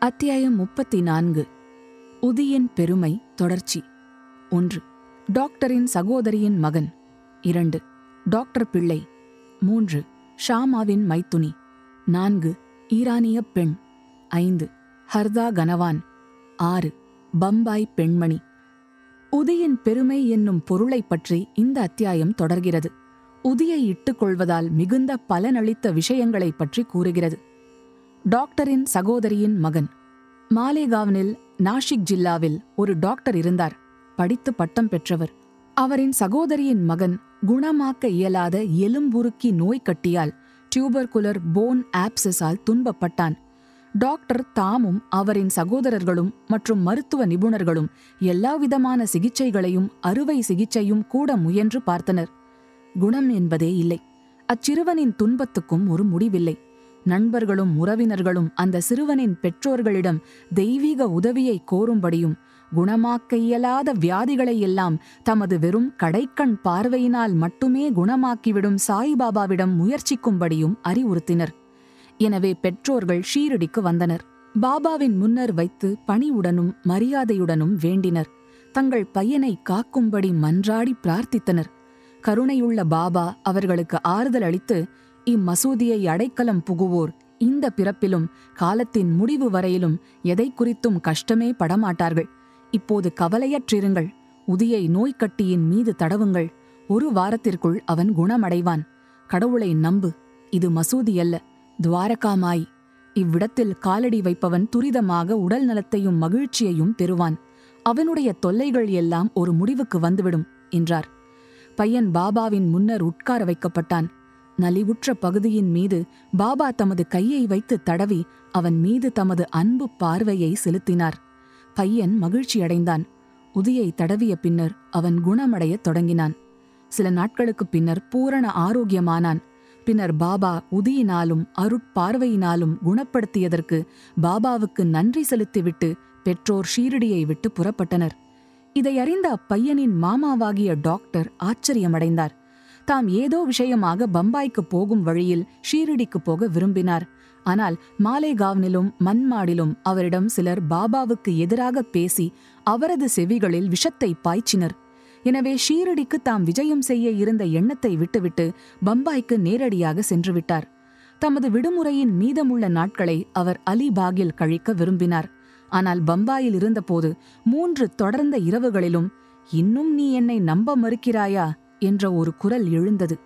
அத்தியாயம் முப்பத்தி நான்கு உதியின் பெருமை தொடர்ச்சி. ஒன்று. டாக்டரின் சகோதரியின் மகன். இரண்டு. டாக்டர் பிள்ளை. மூன்று. ஷாமாவின் மைத்துனி. நான்கு. ஈரானிய பெண். ஐந்து. ஹர்தா கனவான். ஆறு. பம்பாய் பெண்மணி. உதியின் பெருமை என்னும் பொருளைப் பற்றி இந்த அத்தியாயம் தொடர்கிறது. உதியை இட்டுக்கொள்வதால் மிகுந்த பலனளித்த விஷயங்களைப் பற்றி கூறுகிறது. டாக்டரின் சகோதரியின் மகன். மாலேகாவனில் நாஷிக் ஜில்லாவில் ஒரு டாக்டர் இருந்தார். படித்து பட்டம் பெற்றவர். அவரின் சகோதரியின் மகன் குணமாக்க இயலாத எலும்புருக்கி நோய் கட்டியால் டியூபர்குலர் போன் ஆப்சஸால் துன்பப்பட்டான். டாக்டர் தாமும் அவரின் சகோதரர்களும் மற்றும் மருத்துவ நிபுணர்களும் எல்லாவிதமான சிகிச்சைகளையும் அறுவை சிகிச்சையும் கூட முயன்று பார்த்தனர். குணம் என்பதே இல்லை. அச்சிறுவனின் துன்பத்துக்கும் ஒரு முடிவில்லை. நண்பர்களும் உறவினர்களும் அந்த சிறுவனின் பெற்றோர்களிடம் தெய்வீக உதவியை கோரும்படியும் குணமாக்க இயலாத வியாதிகளை எல்லாம் தமது வெறும் கடைக்கண் பார்வையினால் மட்டுமே குணமாக்கிவிடும் சாய்பாபாவிடம் முயற்சிக்கும்படியும் அறிவுறுத்தினர். எனவே பெற்றோர்கள் ஷீரடிக்கு வந்தனர். பாபாவின் முன்னர் வைத்து பணிவுடனும் மரியாதையுடனும் வேண்டினர். தங்கள் பையனை காக்கும்படி மன்றாடி பிரார்த்தித்தனர். கருணையுள்ள பாபா அவர்களுக்கு ஆறுதல் அளித்து இம்மசூதியை அடைக்கலம் புகுவோர் இந்த பிறப்பிலும் காலத்தின் முடிவு வரையிலும் எதை குறித்தும் கஷ்டமே படமாட்டார்கள். இப்போது கவலையற்றிருங்கள். உதியை நோய்க்கட்டியின் மீது தடவுங்கள். ஒரு வாரத்திற்குள் அவன் குணமடைவான். கடவுளை நம்பு. இது மசூதி அல்ல துவாரகாமாய். இவ்விடத்தில் காலடி வைப்பவன் துரிதமாக உடல் நலத்தையும் மகிழ்ச்சியையும் பெறுவான். அவனுடைய தொல்லைகள் எல்லாம் ஒரு முடிவுக்கு வந்துவிடும் என்றார். பையன் பாபாவின் முன்னர் உட்கார வைக்கப்பட்டான். நலிவுற்ற பகுதியின் மீது பாபா தமது கையை வைத்து தடவி அவன் மீது தமது அன்பு பார்வையை செலுத்தினார். பையன் மகிழ்ச்சியடைந்தான். உதியை தடவிய பின்னர் அவன் குணமடையத் தொடங்கினான். சில நாட்களுக்குப் பின்னர் பூரண ஆரோக்கியமானான். பின்னர் பாபா உதியினாலும் அருட்பார்வையினாலும் குணப்படுத்தியதற்கு பாபாவுக்கு நன்றி செலுத்திவிட்டு பெற்றோர் ஷீரடியை விட்டு புறப்பட்டனர். இதை அறிந்த அப்பையனின் மாமாவாகிய டாக்டர் ஆச்சரியமடைந்தார். தாம் ஏதோ விஷயமாக பம்பாய்க்கு போகும் வழியில் ஷீரடிக்கு போக விரும்பினார். ஆனால் மாலேகாவ்னிலும் மன்மாடிலும் அவரிடம் சிலர் பாபாவுக்கு எதிராக பேசி அவரது செவிகளில் விஷத்தை பாய்ச்சினர். எனவே ஷீரடிக்கு தாம் விஜயம் செய்ய இருந்த எண்ணத்தை விட்டுவிட்டு பம்பாய்க்கு நேரடியாக சென்றுவிட்டார். தமது விடுமுறையின் மீதமுள்ள நாட்களை அவர் அலிபாகில் கழிக்க விரும்பினார். ஆனால் பம்பாயில் இருந்தபோது மூன்று தொடர்ந்த இரவுகளிலும் இன்னும் நீ என்னை நம்ப மறுக்கிறாயா? என்ற ஒரு குரல் எழுந்தது.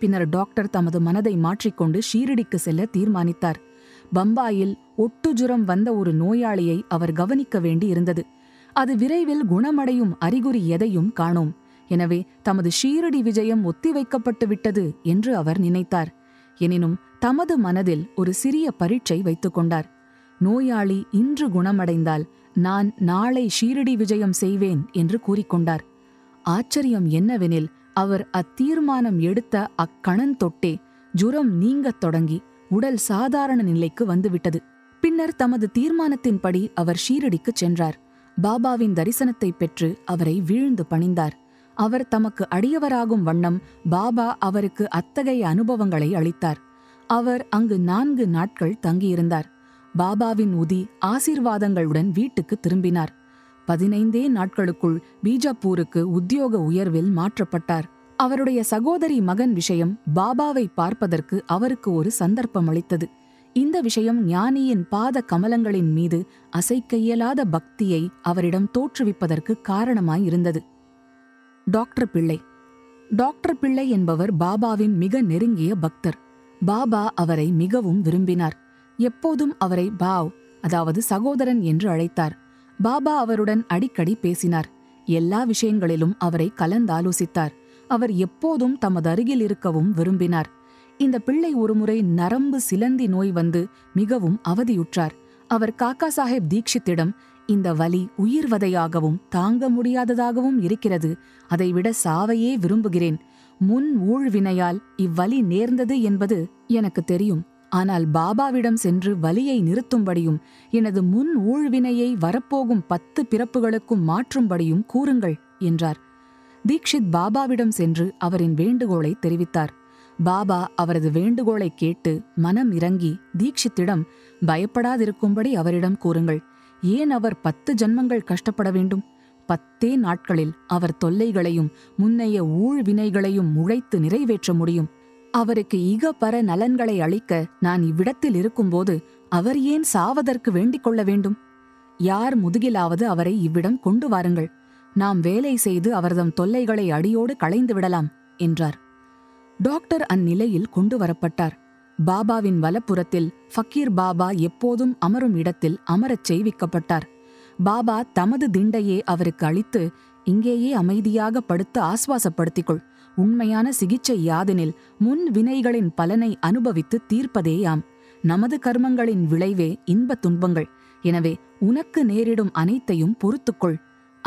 பின்னர் டாக்டர் தமது மனதை மாற்றிக்கொண்டு ஷீரடிக்கு செல்ல தீர்மானித்தார். பம்பாயில் ஒட்டுஜுரம் வந்த ஒரு நோயாளியை அவர் கவனிக்க வேண்டி இருந்தது. அது விரைவில் குணமடையும் அறிகுறி எதையும் காணோம். எனவே தமது ஷீரடி விஜயம் ஒத்திவைக்கப்பட்டு விட்டது என்று அவர் நினைத்தார். எனினும் தமது மனதில் ஒரு சிறிய பரீட்சை வைத்துக் கொண்டார். நோயாளி இன்று குணமடைந்தால் நான் நாளை ஷீரடி விஜயம் செய்வேன் என்று கூறிக்கொண்டார். ஆச்சரியம் என்னவெனில் அவர் அத்தீர்மானம் எடுத்த அக்கணன் தொட்டே ஜுரம் நீங்கத் தொடங்கி உடல் சாதாரண நிலைக்கு வந்துவிட்டது. பின்னர் தமது தீர்மானத்தின்படி அவர் ஷீரடிக்குச் சென்றார். பாபாவின் தரிசனத்தைப் பெற்று அவரை வீழ்ந்து பணிந்தார். அவர் தமக்கு அடியவராகும் வண்ணம் பாபா அவருக்கு அத்தகைய அனுபவங்களை அளித்தார். அவர் அங்கு நான்கு நாட்கள் தங்கியிருந்தார். பாபாவின் உதி ஆசீர்வாதங்களுடன் வீட்டுக்கு திரும்பினார். பதினைந்தே நாட்களுக்குள் பீஜாப்பூருக்கு உத்தியோக உயர்வில் மாற்றப்பட்டார். அவருடைய சகோதரி மகன் விஷயம் பாபாவை பார்ப்பதற்கு அவருக்கு ஒரு சந்தர்ப்பம் அளித்தது இந்த விஷயம் ஞானியின் பாத கமலங்களின் மீது அசைக்க இயலாத பக்தியை அவரிடம் தோற்றுவிப்பதற்கு காரணமாய் இருந்தது டாக்டர் பிள்ளை. டாக்டர் பிள்ளை என்பவர் பாபாவின் மிக நெருங்கிய பக்தர். பாபா அவரை மிகவும் விரும்பினார். எப்போதும் அவரை பாவ் அதாவது சகோதரன் என்று அழைத்தார். பாபா அவருடன் அடிக்கடி பேசினார். எல்லா விஷயங்களிலும் அவரை கலந்தாலோசித்தார். அவர் எப்போதும் தமது அருகில் இருக்கவும் விரும்பினார். இந்த பிள்ளை ஒருமுறை நரம்பு சிலந்தி நோய் வந்து மிகவும் அவதியுற்றார். அவர் காக்கா சாஹேப் தீக்ஷித்திடம் இந்த வலி உயிர்வதையாகவும் தாங்க முடியாததாகவும் இருக்கிறது. அதைவிட சாவையே விரும்புகிறேன். முன் ஊழ்வினையால் இவ்வலி நேர்ந்தது என்பது எனக்கு தெரியும். ஆனால் பாபாவிடம் சென்று வலியை நிறுத்தும்படியும் எனது முன் ஊழ்வினையை வரப்போகும் பத்து பிறப்புகளுக்கும் மாற்றும்படியும் கூறுங்கள் என்றார். தீக்ஷித் பாபாவிடம் சென்று அவரின் வேண்டுகோளை தெரிவித்தார். பாபா அவரது வேண்டுகோளை கேட்டு மனம் இறங்கி தீக்ஷித்திடம் பயப்படாதிருக்கும்படி அவரிடம் கூறுங்கள். ஏன் அவர் பத்து ஜன்மங்கள் கஷ்டப்பட வேண்டும்? பத்தே நாட்களில் அவர் தொல்லைகளையும் முன்னைய ஊழ்வினைகளையும் முளைத்து நிறைவேற்ற முடியும். அவருக்கு ஈகப்பர நலன்களை அளிக்க நான் இவ்விடத்தில் இருக்கும்போது அவர் ஏன் சாவதற்கு வேண்டிக் கொள்ள வேண்டும்? யார் முதுகிலாவது அவரை இவ்விடம் கொண்டு வாருங்கள். நாம் வேலை செய்து அவர்தம் தொல்லைகளை அடியோடு களைந்து விடலாம் என்றார். டாக்டர் அந்நிலையில் கொண்டு வரப்பட்டார். பாபாவின் வலப்புறத்தில் ஃபக்கீர் பாபா எப்போதும் அமரும் இடத்தில் அமரச் செய்விக்கப்பட்டார். பாபா தமது திண்டையே அவருக்கு அளித்து இங்கேயே அமைதியாக படுத்து ஆஸ்வாசப்படுத்திக் கொள் உண்மையான சிகிச்சை யாதெனில் முன் வினைகளின் பலனை அனுபவித்து தீர்ப்பதேயாம். நமது கர்மங்களின் விளைவே இன்பத் துன்பங்கள். எனவே உனக்கு நேரிடும் அனைத்தையும் பொறுத்துக்கொள்.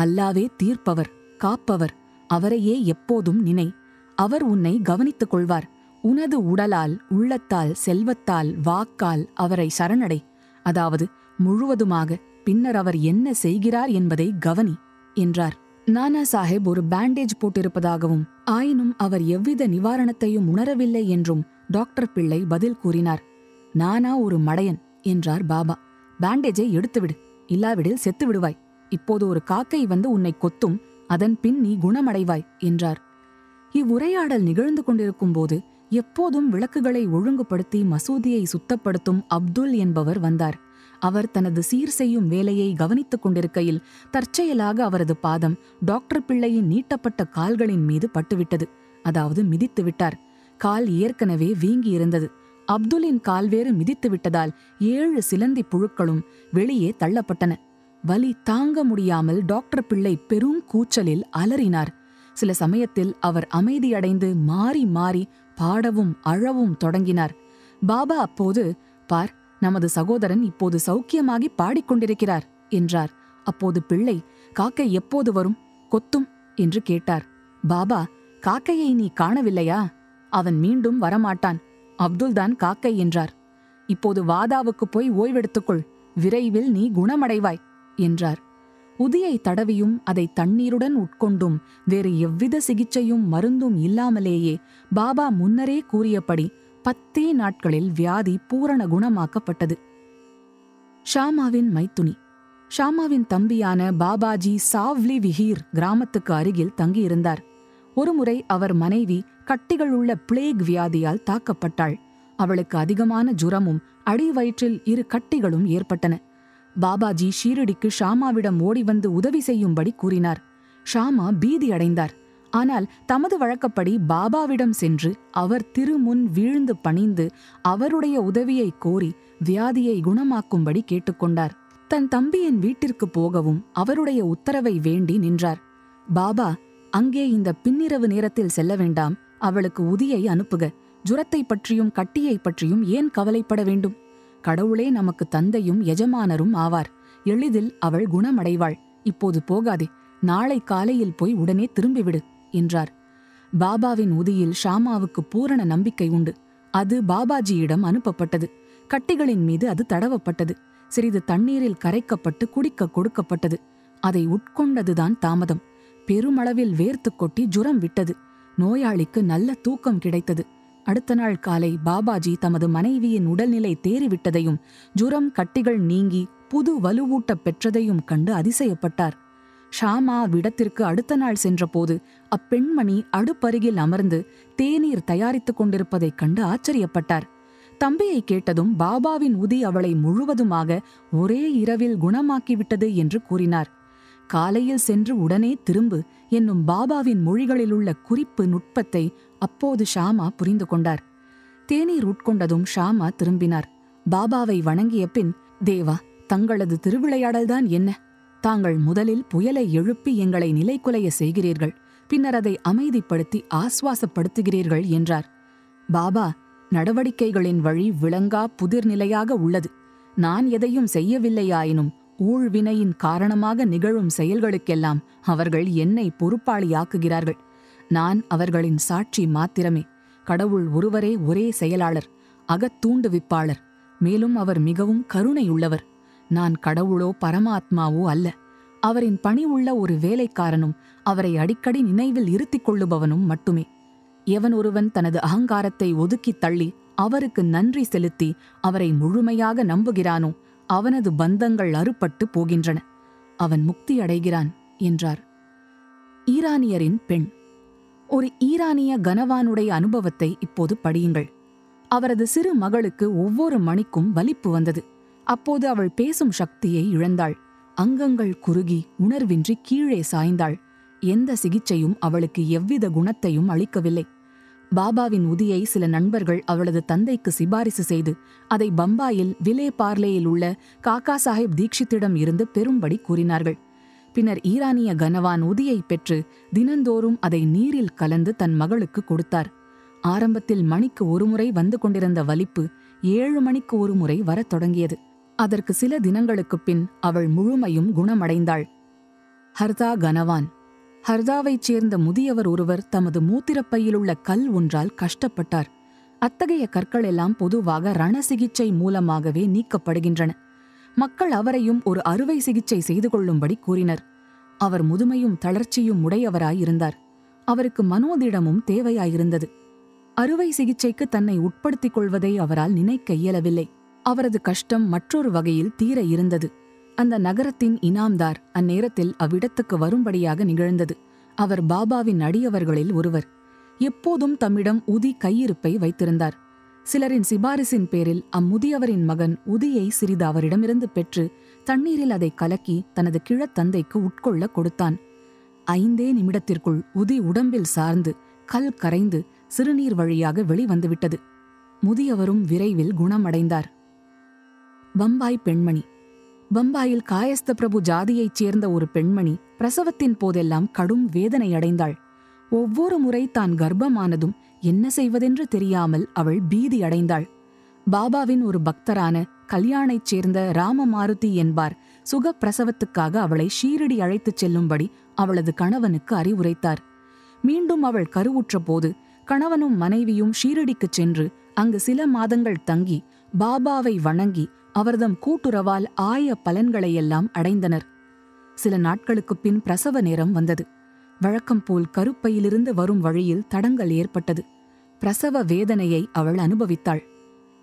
அல்லாவே தீர்ப்பவர் காப்பவர் அவரையே எப்போதும் நினை. அவர் உன்னை கவனித்துக் கொள்வார். உனது உடலால் உள்ளத்தால் செல்வத்தால் வாக்கால் அவரை சரணடை. அதாவது முழுவதுமாக பின்னர் அவர் என்ன செய்கிறார் என்பதை கவனி என்றார். நானா சாஹிப் ஒரு பேண்டேஜ் போட்டிருப்பதாகவும் ஆயினும் அவர் எவ்வித நிவாரணத்தையும் உணரவில்லை என்றும் டாக்டர் பிள்ளை பதில் கூறினார். நானா ஒரு மடையன் என்றார் பாபா. பேண்டேஜை எடுத்துவிடு இல்லாவிடில் செத்து விடுவாய். இப்போது ஒரு காக்கை வந்து உன்னை கொத்தும் அதன் பின் நீ குணமடைவாய் என்றார். இவ்வுரையாடல் நிகழ்ந்து கொண்டிருக்கும்போது எப்போதும் விளக்குகளை ஒழுங்குபடுத்தி மசூதியை சுத்தப்படுத்தும் அப்துல் என்பவர் வந்தார். அவர் தனது சீர் செய்யும் வேலையை கவனித்துக் கொண்டிருக்கையில் தற்செயலாக அவரது பாதம் டாக்டர் பிள்ளையின் நீட்டப்பட்ட கால்களின் மீது பட்டுவிட்டது. அதாவது மிதித்து விட்டார். கால் ஏற்கனவே வீங்கி இருந்தது அப்துலின் கால் வேறு மிதித்து விட்டதால் ஏழு சிலந்தி புழுக்களும் வெளியே தள்ளப்பட்டன. வலி தாங்க முடியாமல் டாக்டர் பிள்ளை பெரும் கூச்சலில் அலறினார். சில சமயத்தில் அவர் அமைதியடைந்து மாறி மாறி பாடவும் அழவும் தொடங்கினார். பாபா அப்போது பார் நமது சகோதரன் இப்போது சௌக்கியமாகி பாடிக்கொண்டிருக்கிறார் என்றார். அப்போது பிள்ளை காக்கை எப்போது வரும்? கொத்தும் என்று கேட்டார். பாபா காக்கையை நீ காணவில்லையா? அவன் மீண்டும் வரமாட்டான். அப்துல்தான் காக்கை என்றார். இப்போது வாதாவுக்கு போய் ஓய்வெடுத்துக்கொள். விரைவில் நீ குணமடைவாய் என்றார். உதியை தடவியும் அதை தண்ணீருடன் உட்கொண்டும் வேறு எவ்வித சிகிச்சையும் மருந்தும் இல்லாமலேயே பாபா முன்னரே கூறியபடி பத்தே நாட்களில் வியாதி பூரண குணமாக்கப்பட்டது. ஷாமாவின் மைத்துனி. ஷாமாவின் தம்பியான பாபாஜி சாவ்லி விஹீர் கிராமத்துக்கு அருகில் தங்கியிருந்தார். ஒருமுறை அவர் மனைவி கட்டிகள் உள்ள பிளேக் வியாதியால் தாக்கப்பட்டாள். அவளுக்கு அதிகமான ஜுரமும் அடி வயிற்றில் இரு கட்டிகளும் ஏற்பட்டன. பாபாஜி ஷீரடிக்கு ஷாமாவிடம் ஓடி வந்து உதவி செய்யும்படி கூறினார். ஷாமா பீதி அடைந்தார் ஆனால் தமது வழக்கப்படி பாபாவிடம் சென்று அவர் திருமுன் வீழ்ந்து பணிந்து அவருடைய உதவியை கோரி வியாதியை குணமாக்கும்படி கேட்டுக்கொண்டார். தன் தம்பியின் வீட்டிற்கு போகவும் அவருடைய உத்தரவை வேண்டி நின்றார். பாபா அங்கே இந்த பின்னிரவு நேரத்தில் செல்ல வேண்டாம். அவளுக்கு உதியை அனுப்புக. ஜுரத்தை பற்றியும் கட்டியை பற்றியும் ஏன் கவலைப்பட வேண்டும்? கடவுளே நமக்கு தந்தையும் எஜமானரும் ஆவார். எளிதில் அவள் குணமடைவாள். இப்போது போகாதே. நாளை காலையில் போய் உடனே திரும்பிவிடு. என்றார். பாபாவின் உதியில் ஷாமாவுக்கு பூரண நம்பிக்கை உண்டு. அது பாபாஜியிடம் அனுப்பப்பட்டது. கட்டிகளின் மீது அது தடவப்பட்டது. சிறிது தண்ணீரில் கரைக்கப்பட்டு குடிக்க கொடுக்கப்பட்டது. அதை உட்கொண்டதுதான் தாமதம். பெருமளவில் வேர்த்து கொட்டி ஜுரம் விட்டது. நோயாளிக்கு நல்ல தூக்கம் கிடைத்தது. அடுத்த நாள் காலை பாபாஜி தமது மனைவியின் உடல்நிலை தேறிவிட்டதையும் ஜுரம் கட்டிகள் நீங்கி புது வலுவூட்டப் பெற்றதையும் கண்டு அதிசயப்பட்டார். ஷாமா விடத்திற்கு அடுத்த நாள் சென்றபோது அப்பெண்மணி அடுப்பருகில் அமர்ந்து தேநீர் தயாரித்துக் கொண்டிருப்பதைக் கண்டு ஆச்சரியப்பட்டார். தம்பியை கேட்டதும் பாபாவின் உதி அவளை முழுவதுமாக ஒரே இரவில் குணமாக்கிவிட்டது என்று கூறினார். காலையில் சென்று உடனே திரும்பு என்னும் பாபாவின் மொழிகளிலுள்ள குறிப்பு நுட்பத்தை அப்போது ஷாமா புரிந்து கொண்டார். தேநீர் உட்கொண்டதும் ஷாமா திரும்பினார். பாபாவை வணங்கிய பின் தேவா தங்களது திருவிளையாடல்தான் என்ன? தாங்கள் முதலில் புயலை எழுப்பி எங்களை நிலைக்குலைய செய்கிறீர்கள் பின்னர் அதை அமைதிப்படுத்தி ஆஸ்வாசப்படுத்துகிறீர்கள் என்றார். பாபா நடவடிக்கைகளின் வழி விளங்கா புதிர்நிலையாக உள்ளது. நான் எதையும் செய்யவில்லையாயினும் ஊழ்வினையின் காரணமாக நிகழும் செயல்களுக்கெல்லாம் அவர்கள் என்னை பொறுப்பாளியாக்குகிறார்கள். நான் அவர்களின் சாட்சி மாத்திரமே. கடவுள் ஒருவரே ஒரே செயலாளர் அகத்தூண்டுவிப்பாளர் மேலும் அவர் மிகவும் கருணையுள்ளவர். நான் கடவுளோ பரமாத்மாவோ அல்ல. அவரின் பணி உள்ள ஒரு வேலைக்காரனும் அவரை அடிக்கடி நினைவில் இருத்திக் கொள்ளுபவனும் மட்டுமே. எவன் ஒருவன் தனது அகங்காரத்தை ஒதுக்கித் தள்ளி அவருக்கு நன்றி செலுத்தி அவரை முழுமையாக நம்புகிறானோ அவனது பந்தங்கள் அறுபட்டு போகின்றன. அவன் முக்தி அடைகிறான் என்றார். ஈரானியரின் பெண். ஒரு ஈரானிய கனவானுடைய அனுபவத்தை இப்போது படியுங்கள். அவரது சிறு மகளுக்கு ஒவ்வொரு மணிக்கும் வலிப்பு வந்தது. அப்போது அவள் பேசும் சக்தியை இழந்தாள். அங்கங்கள் குறுகி உணர்வின்றி கீழே சாய்ந்தாள். எந்த சிகிச்சையும் அவளுக்கு எவ்வித குணத்தையும் அளிக்கவில்லை. பாபாவின் உதியை சில நண்பர்கள் அவளது தந்தைக்கு சிபாரிசு செய்து அதை பம்பாயில் விலே பார்லேயில் உள்ள காக்கா சாஹேப் தீக்ஷித்திடம் இருந்து பெறும்படி கூறினார்கள். பின்னர் ஈரானிய கனவான் உதியை பெற்று தினந்தோறும் அதை நீரில் கலந்து தன் மகளுக்கு கொடுத்தார். ஆரம்பத்தில் மணிக்கு ஒருமுறை வந்து கொண்டிருந்த வலிப்பு ஏழு மணிக்கு ஒருமுறை வரத் தொடங்கியது. அதற்கு சில தினங்களுக்குப் பின் அவள் முழுமையும் குணமடைந்தாள். ஹர்தா கனவான். ஹர்தாவைச் சேர்ந்த முதியவர் ஒருவர் தமது மூத்திரப்பையிலுள்ள கல் ஒன்றால் கஷ்டப்பட்டார். அத்தகைய கற்கள் எல்லாம் பொதுவாக ரண சிகிச்சை மூலமாகவே நீக்கப்படுகின்றன. மக்கள் அவரையும் ஒரு அறுவை சிகிச்சை செய்து கொள்ளும்படி கூறினர். அவர் முதுமையும் தளர்ச்சியும் உடையவராயிருந்தார். அவருக்கு மனோதிடமும் தேவையாயிருந்தது. அறுவை சிகிச்சைக்கு தன்னை உட்படுத்திக் கொள்வதை அவரால் நினைக்க இயலவில்லை. அவரது கஷ்டம் மற்றொரு வகையில் தீர இருந்தது. அந்த நகரத்தின் இனாம்தார் அந்நேரத்தில் அவ்விடத்துக்கு வரும்படியாக நிகழ்ந்தது. அவர் பாபாவின் அடியவர்களில் ஒருவர். எப்போதும் தம்மிடம் உதி கையிருப்பை வைத்திருந்தார். சிலரின் சிபாரிசின் பேரில் அம்முதியவரின் மகன் உதியை சிறிது அவரிடமிருந்து பெற்று தண்ணீரில் அதை கலக்கி தனது கிழத்தந்தைக்கு உட்கொள்ள கொடுத்தான். ஐந்தே நிமிடத்திற்குள் உதி உடம்பில் சார்ந்து கல் கரைந்து சிறுநீர் வழியாக வெளிவந்துவிட்டது. முதியவரும் விரைவில் குணமடைந்தார். பம்பாய் பெண்மணி. பம்பாயில் காயஸ்த பிரபு ஜாதியைச் சேர்ந்த ஒரு பெண்மணி பிரசவத்தின் போதெல்லாம் கடும் வேதனையடைந்தாள் ஒவ்வொரு முறை தான் கர்ப்பமானதும் என்ன செய்வதென்று தெரியாமல் அவள் பீதி அடைந்தாள். பாபாவின் ஒரு பக்தரான கல்யாணைச் சேர்ந்த ராமமாருதி என்பார் சுகப்பிரசவத்துக்காக அவளை ஷீரடி அழைத்துச் செல்லும்படி அவளது கணவனுக்கு அறிவுரைத்தார். மீண்டும் அவள் கருவுற்ற போது கணவனும் மனைவியும் ஷீரடிக்குச் சென்று அங்கு சில மாதங்கள் தங்கி பாபாவை வணங்கி அவர்தம் கூட்டுறவால் ஆய பலன்களையெல்லாம் அடைந்தனர். சில நாட்களுக்குப் பின் பிரசவ நேரம் வந்தது. வழக்கம் போல் கருப்பையிலிருந்து வரும் வழியில் தடங்கள் ஏற்பட்டது. பிரசவ வேதனையை அவள் அனுபவித்தாள்.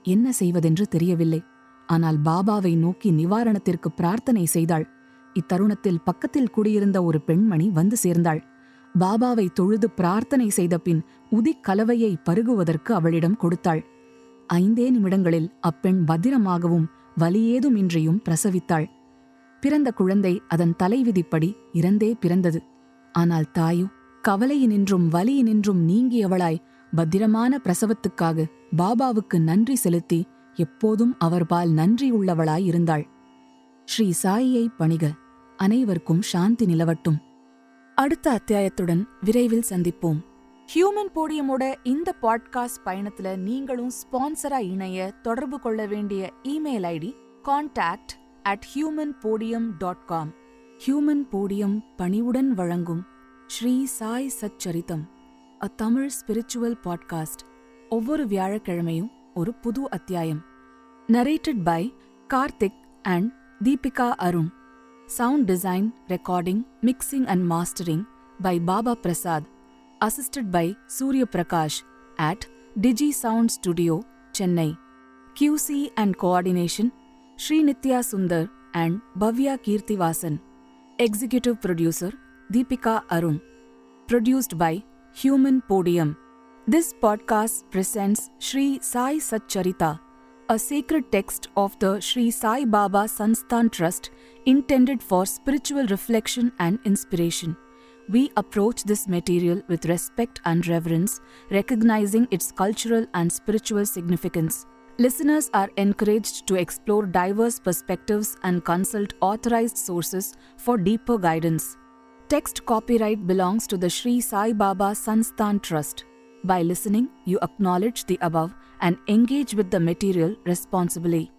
என்ன செய்வதென்று தெரியவில்லை. ஆனால் பாபாவை நோக்கி நிவாரணத்திற்கு பிரார்த்தனை செய்தாள். இத்தருணத்தில் பக்கத்தில் குடியிருந்த ஒரு பெண்மணி வந்து சேர்ந்தாள். பாபாவை தொழுது பிரார்த்தனை செய்த பின் உதிக் கலவையை பருகுவதற்கு அவளிடம் கொடுத்தாள். ஐந்தே நிமிடங்களில் அப்பெண் பத்திரமாகவும் வலியேதுமின்றியும் பிரசவித்தாள். பிறந்த குழந்தை அதன் தலைவிதிப்படி இறந்தே பிறந்தது. ஆனால் தாயு கவலையினின்றும் வலியினின்றும் நீங்கியவளாய் பத்திரமான பிரசவத்துக்காக பாபாவுக்கு நன்றி செலுத்தி எப்போதும் அவர்பால் நன்றியுள்ளவளாய் இருந்தாள். ஸ்ரீ சாயியை பணிக அனைவருக்கும் சாந்தி நிலவட்டும். அடுத்த அத்தியாயத்துடன் விரைவில் சந்திப்போம். ஹியூமன் போடியமோட இந்த பாட்காஸ்ட் பயணத்துல நீங்களும் ஸ்பான்சரா இணைய தொடர்பு கொள்ள வேண்டிய email ID contact at human podium dot com human podium பணிவுடன் வழங்கும் Shri Sai Sacharitham a Tamil spiritual podcast ஒவ்வொரு வியாழக்கிழமையும் ஒரு புது அத்தியாயம். Narrated by Karthik and Deepika Arun sound design recording mixing and mastering by Baba Prasad assisted by Surya Prakash at Digi Sound Studio, Chennai. QC and coordination Sri Nitya Sundar and Bhavya Kirtivasan. Executive producer Deepika Arun. Produced by Human Podium. This podcast presents Sri Sai Satcharita, a sacred text of the Sri Sai Baba Sansthan Trust intended for spiritual reflection and inspiration. We approach this material with respect and reverence, recognizing its cultural and spiritual significance. Listeners are encouraged to explore diverse perspectives and consult authorized sources for deeper guidance. Text copyright belongs to the Sri Sai Baba Sansthan Trust. By listening, you acknowledge the above and engage with the material responsibly.